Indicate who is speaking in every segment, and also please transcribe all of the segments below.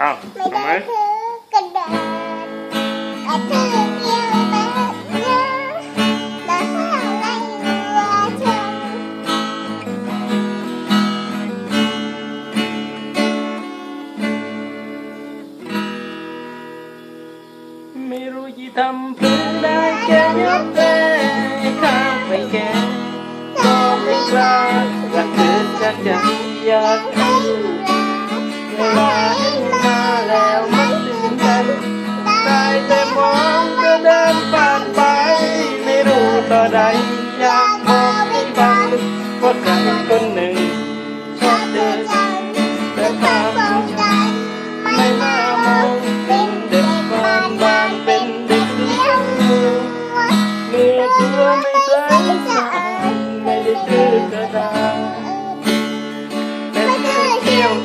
Speaker 1: อ้าว
Speaker 2: ไม่
Speaker 1: ทำไม
Speaker 2: ได้ถือกระดาษกระถือเดียวแบบเนี้ยแล้วข้างในหัวฉัน
Speaker 3: ไม่รู้จะทำเพื่อได้แค่ยกแต่ข้ามไปแค่ก็ไม่กล้ารักเธอจากใจอยากให้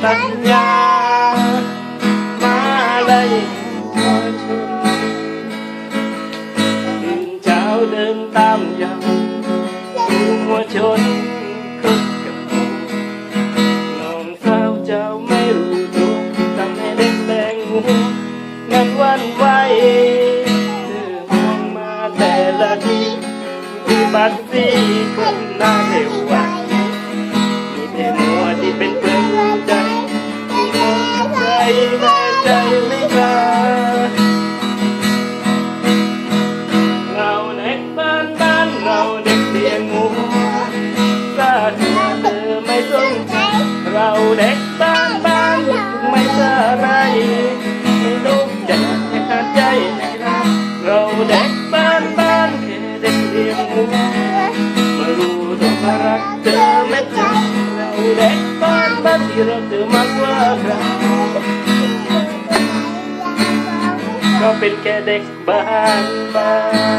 Speaker 3: เที่ยวตัญญา มาเลยคอยชมตื่นเช้าเดินตามยามดูหัวชนคุกกับน้องสาวเจ้าไม่รู้ตัวทำให้เด็กแดงหัวงั้นวันไหวเธอมองมาแต่ละทีที่บัดสีคนหน้าเร็วไเด็กบ้านบ้านไม่สะไรไม่รู้จะให้ขาดใจนะครับเราเด็กบ้านบ้านแค่เด็กเลี้ยงหมูมารู้ตัวมารักเธอไม่จำเราเด็กบ้านบ้านที่เราเธอมากกว่าใครก็เป็นแค่เด็กบ้านบ้าน